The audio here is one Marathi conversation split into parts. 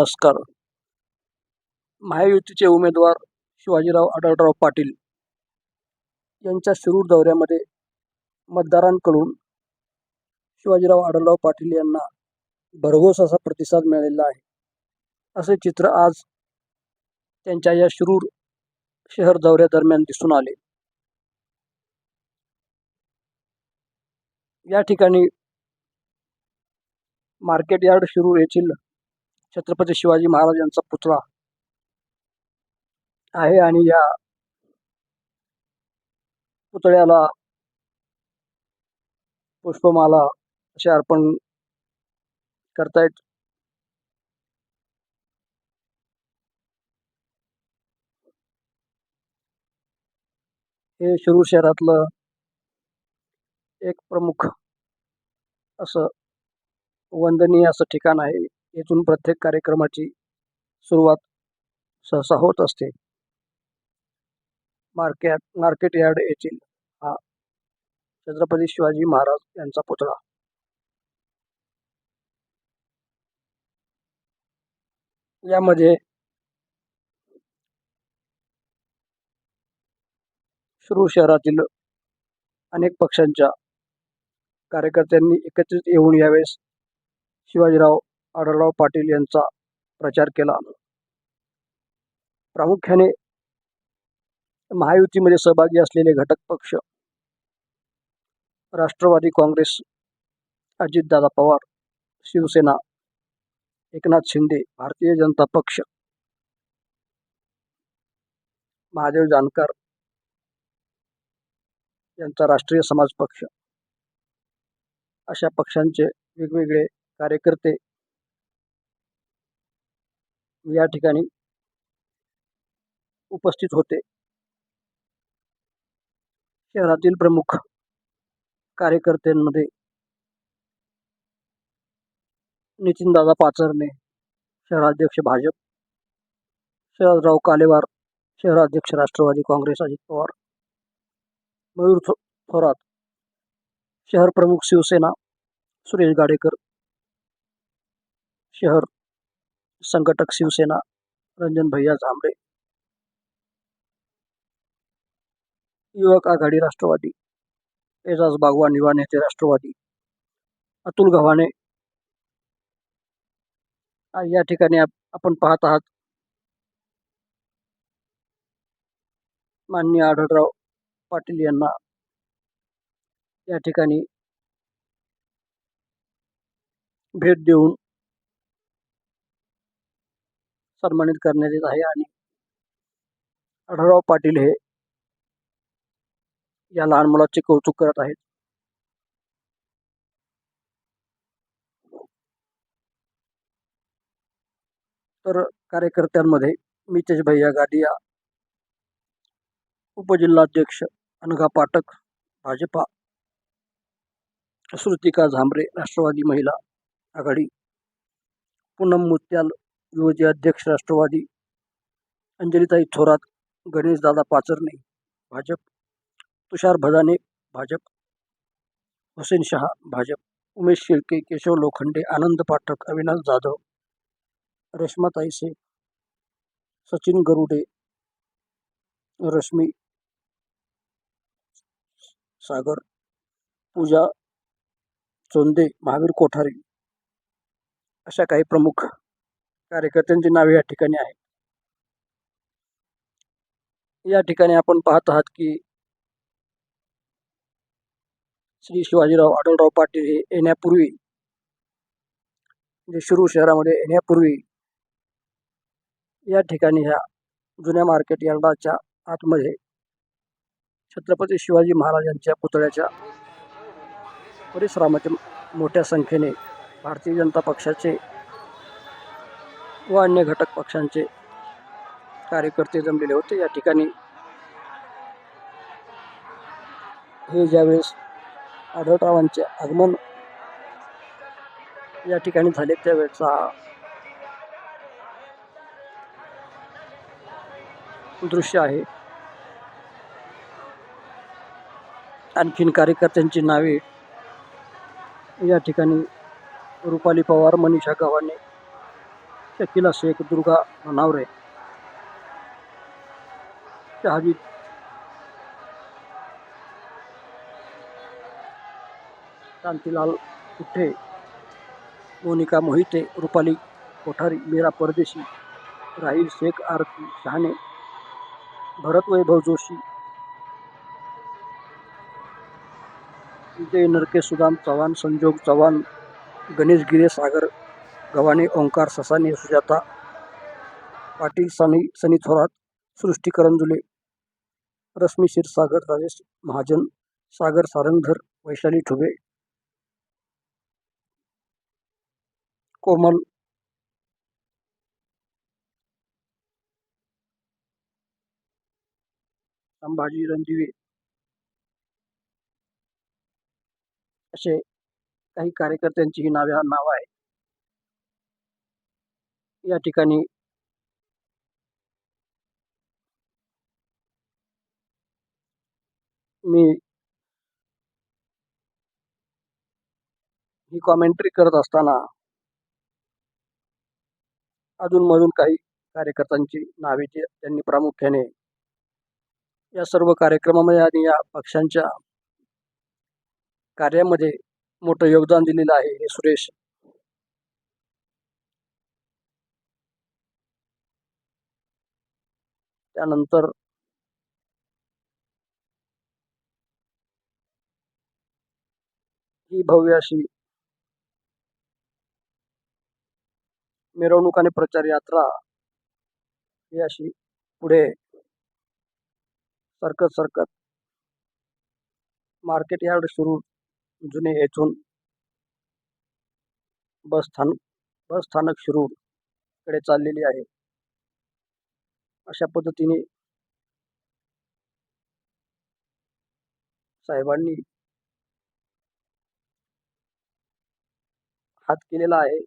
नमस्कार. महायुतीचे उमेदवार शिवाजीराव आढळराव पाटील यांच्या शिरूर दौऱ्यामध्ये मतदारांकडून शिवाजीराव आढळराव पाटील यांना भरघोस असा प्रतिसाद मिळालेला आहे. असे चित्र आज त्यांच्या या शिरूर शहर दौऱ्यादरम्यान दिसून आले. या ठिकाणी मार्केट यार्ड शिरूर येथील छत्रपती शिवाजी महाराज यांचा पुतळा आहे आणि या पुतळ्याला पुष्पमाला असे अर्पण करतायत. हे शिरूर शहरातलं एक प्रमुख असं वंदनीय असं ठिकाण आहे. येथून प्रत्येक कार्यक्रमाची सुरुवात सहसा होत असते. मार्केट मार्केट यार्ड येथील हा छत्रपती शिवाजी महाराज यांचा पुतळा. यामध्ये शिरूर शहरातील अनेक पक्षांच्या कार्यकर्त्यांनी एकत्रित येऊन यावेळेस शिवाजीराव आढळराव पाटील यांचा प्रचार केला. प्रामुख्याने महायुतीमध्ये सहभागी असलेले घटक पक्ष राष्ट्रवादी काँग्रेस अजितदादा पवार शिवसेना एकनाथ शिंदे भारतीय जनता पक्ष महादेव जानकर यांचा राष्ट्रीय समाज पक्ष. अशा पक्षांचे वेगवेगळे कार्यकर्ते या ठिकाणी उपस्थित होते. शहरातील प्रमुख कार्यकर्त्यांमध्ये नितीनदादा पाचरणे शहराध्यक्ष भाजप शरदराव कालेवार शहराध्यक्ष राष्ट्रवादी काँग्रेस अजित पवार मयूर थो थोरात शहर प्रमुख शिवसेना सुरेश गाडेकर शहर संघटक शिवसेना रंजन भैया झांबरे युवक आघाडी राष्ट्रवादी एजाज बागवान युवा नेते राष्ट्रवादी अतुल गव्हाणे. या ठिकाणी आपण पाहत आहात. माननीय आढळराव पाटील यांना या ठिकाणी भेट देऊन सन्मानित करण्यात येत आहे आणि आढळराव पाटील हे या लहान मुलाचे कौतुक करत आहेत. तर कार्यकर्त्यांमध्ये मितेश भैया गाडिया उपजिल्हाध्यक्ष अनघा पाठक भाजपा श्रुतिका झांबरे राष्ट्रवादी महिला आघाडी पूनम मुत्याल युवती अध्यक्ष राष्ट्रवादी अंजलीताई थोरात गणेशदादा पाचरणे भाजप तुषार भदाने भाजप हुसेन शहा भाजप उमेश शिर्के केशव लोखंडे आनंद पाठक अविनाश जाधव रेश्माताई शेख सचिन गरुडे रश्मी सागर पूजा चोंदे महावीर कोठारी अशा काही प्रमुख कार्यकर्त्यांची नावे या ठिकाणी आहेत. या ठिकाणी आपण पाहत आहात की श्री शिवाजीराव आढळराव पाटील हे येण्यापूर्वी म्हणजे शिरूर शहरामध्ये येण्यापूर्वी या ठिकाणी ह्या जुन्या मार्केट यार्डाच्या आतमध्ये छत्रपती शिवाजी महाराजांच्या पुतळ्याच्या परिसरामध्ये मोठ्या संख्येने भारतीय जनता पक्षाचे व अन्य घटक पक्षांचे कार्यकर्ते जमलेले होते. या ठिकाणी हे ज्यावेळेस आढळरावांचे आगमन या ठिकाणी झाले त्यावेळेचा दृश्य आहे. आणखीन कार्यकर्त्यांची नावे या ठिकाणी रुपाली पवार मनीषा गव्हाणे शकिला शेख दुर्गा नावरे शहाजी शांतीलाल कुठे मोनिका मोहिते, रुपाली कोठारी, मीरा परदेशी, राहील शेख, आरती शहाणे, भरत वैभव जोशी, विजय नरके, सुदाम चव्हाण, संजोग चव्हाण, गणेश गिरे सागर गव्हाणे ओंकार ससाने सुजाता पाटील सनी सनी थोरात सृष्टी करंजुले रश्मी क्षीरसागर राजेश महाजन सागर सारंगधर वैशाली ठुबे कोमल संभाजी रणदिवे असे काही कार्यकर्त्यांची ही नावे नाव आहे या ठिकाणी मी ही कॉमेंट्री करत असताना अधूनमधून काही कार्यकर्त्यांची नावे जे त्यांनी प्रामुख्याने या सर्व कार्यक्रमामध्ये आणि या पक्षांच्या कार्यामध्ये मोठं योगदान दिलेलं आहे हे सुरेश त्यानंतर ही भव्य अशी मिरवणूक आणि प्रचार यात्रा ही अशी पुढे सरकत सरकत मार्केट यार्ड सुरू जुने येथून बस स्थान बस स्थानक शिरूरकडे चाललेली आहे. अशा पद्धतीने साहेबांनी हात केलेला आहे.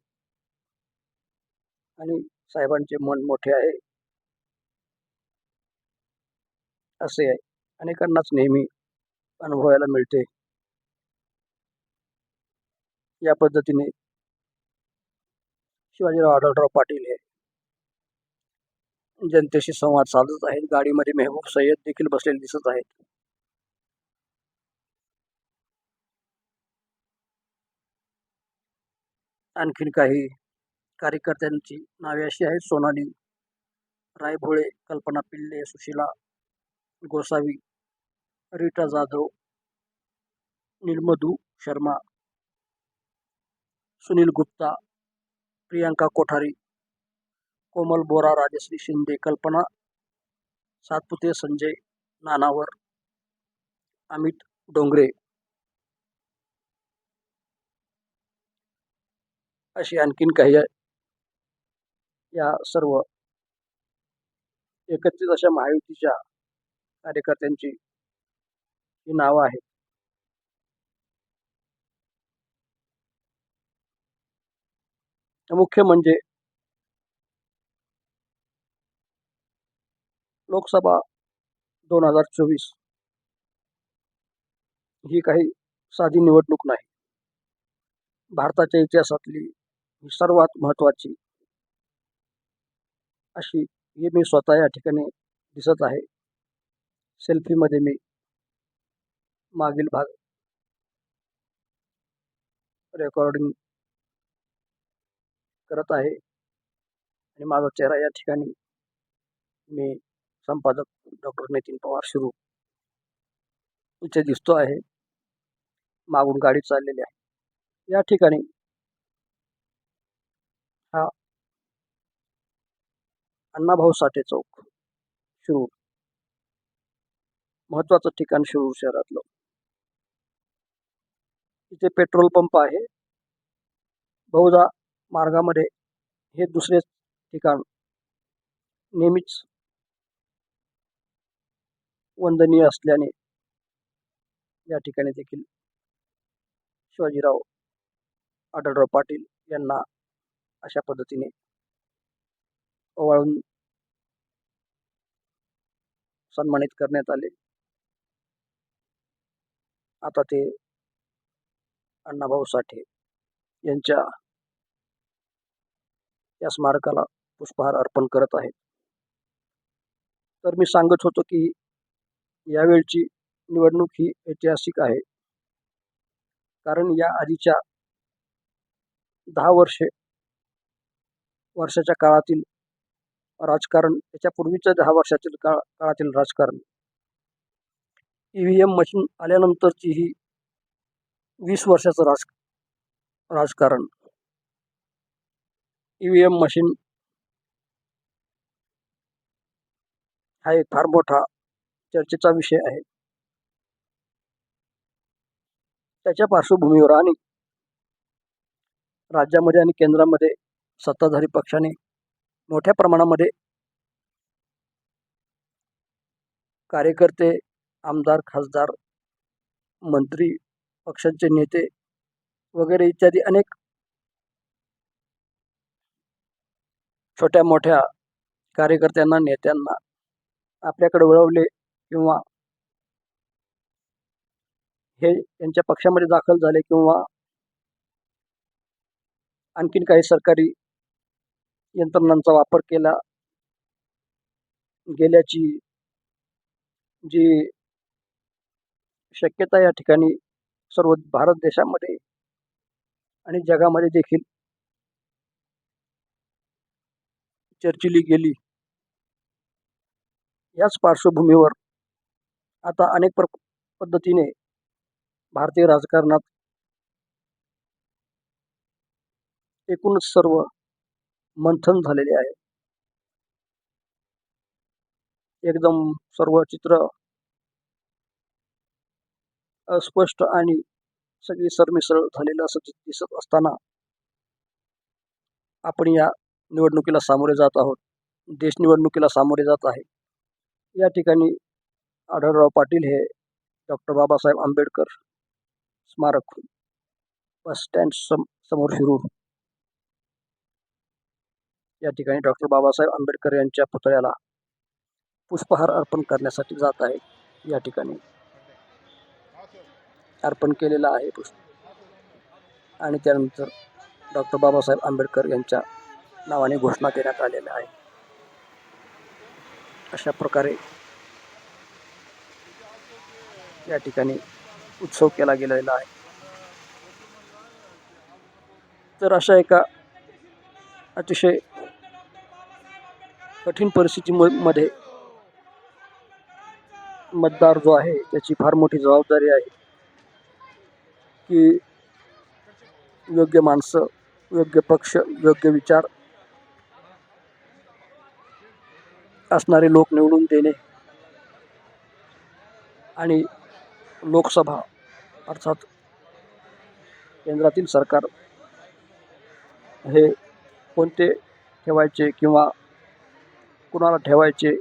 आणि साहेबांचे मन मोठे आहे. असे अनेकांनाच नेहमी अनुभवायला मिळते. या पद्धतीने शिवाजीराव आढळराव पाटील हे जनतेशी संवाद साधत आहेत. गाडीमध्ये मेहबूब सय्यद देखील बसलेले दिसत आहेत. आणखीन काही कार्यकर्त्यांची नावे अशी आहेत. सोनाली रायभोळे कल्पना पिल्ले सुशीला गोसावी रीटा जाधव निर्मधू शर्मा सुनील गुप्ता प्रियांका कोठारी कोमल बोरा राजश्री शिंदे कल्पना सातपुते संजय नानावर अमित डोंगरे अशी आणखीन काही या सर्व एकत्रित अशा महायुतीच्या कार्यकर्त्यांची ही नावं आहेत. मुख्य म्हणजे लोकसभा दोन हजार चोवीस. ही काही साधी निवडणूक नाही. भारताच्या इतिहासातली ही सर्वात महत्त्वाची अशी हे मी स्वतः या ठिकाणी दिसत आहे. सेल्फीमध्ये मी मागील भाग रेकॉर्डिंग करत आहे. आणि माझा चेहरा या ठिकाणी मी संपादक डॉक्टर नितीन पवार शिरू इथे दिसतो आहे. मागून गाडी चाललेली आहे. या ठिकाणी हा अण्णाभाऊ साठे चौक शिरूर. महत्वाचं ठिकाण शिरूर शहरातलं. इथे पेट्रोल पंप आहे. बहुधा मार्गामध्ये हे दुसरे ठिकाण नेहमीच वंदनीय असल्याने या ठिकाणी देखील शिवाजीराव आढळराव पाटील यांना अशा पद्धतीने ओवाळून सन्मानित करण्यात आले. आता ते अण्णाभाऊ साठे यांच्या या स्मारकाला पुष्पहार अर्पण करत आहेत. तर मी सांगत होतो की यावेळची निवडणूक ही ऐतिहासिक आहे. कारण या आधीच्या दहा वर्षे वर्षाच्या काळातील राजकारण त्याच्या पूर्वीच्या दहा वर्षातील काळ काळातील राजकारण. ई व्ही एम मशीन आल्यानंतरची ही वीस वर्षाचं राज राजकारण. ई व्ही एम मशीन हा एक फार मोठा चर्चेचा विषय आहे. त्याच्या पार्श्वभूमीवर आणि राज्यामध्ये आणि केंद्रामध्ये सत्ताधारी पक्षाने मोठ्या प्रमाणामध्ये कार्यकर्ते आमदार खासदार मंत्री पक्षांचे नेते वगैरे इत्यादी अनेक छोट्या मोठ्या कार्यकर्त्यांना नेत्यांना आपल्याकडे वळवले किंवा हे त्यांच्या पक्षामध्ये दाखल झाले किंवा आणखीन काही सरकारी यंत्रणांचा वापर केला गेल्याची जी शक्यता या ठिकाणी सर्व भारत देशामध्ये आणि जगामध्ये देखील चर्चिली गेली. याच पार्श्वभूमीवर आता अनेक प्र पद्धतीने भारतीय राजकारणात एकूणच सर्व मंथन झालेले आहे. एकदम सर्व चित्र अस्पष्ट आणि सगळी सरमिसळ झालेलं असं दिसत असताना आपण या निवडणुकीला सामोरे जात आहोत. देश निवडणुकीला सामोरे जात आहे. या ठिकाणी आढळराव पाटील हे डॉक्टर बाबासाहेब आंबेडकर स्मारक बस स्टँड सम समोर शिरूर या ठिकाणी डॉक्टर बाबासाहेब आंबेडकर यांच्या पुतळ्याला पुष्पहार अर्पण करण्यासाठी जात आहे. या ठिकाणी अर्पण केलेला आहे पुष्प. आणि त्यानंतर डॉक्टर बाबासाहेब आंबेडकर यांच्या नावाने घोषणा देण्यात आलेल्या आहे अशा प्रकारे या ठिकाणी उत्सव केला गेलेला आहे. तर अशा एका अतिशय कठीण परिस्थितीमध्ये मतदार जो आहे त्याची फार मोठी जबाबदारी आहे की योग्य माणसं योग्य पक्ष योग्य विचार असणारे लोक निवडून देणे आणि लोकसभा अर्थात केंद्रातील सरकार हे कोणते ठेवायचे किंवा कुणाला ठेवायचे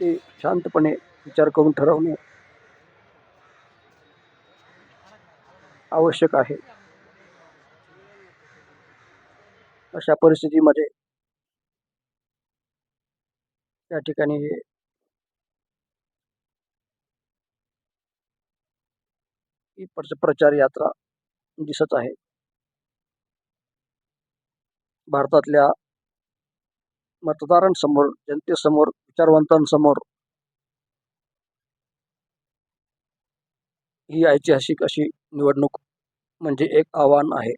ते शांतपणे विचार करून ठरवणे आवश्यक आहे. अशा परिस्थितीमध्ये त्या ठिकाणी हे ही प्रच- प्रचार यात्रा दिसत आहे. भारतातल्या मतदारांसमोर जनतेसमोर विचारवंतांसमोर ही ऐतिहासिक अशी निवडणूक म्हणजे एक आव्हान आहे.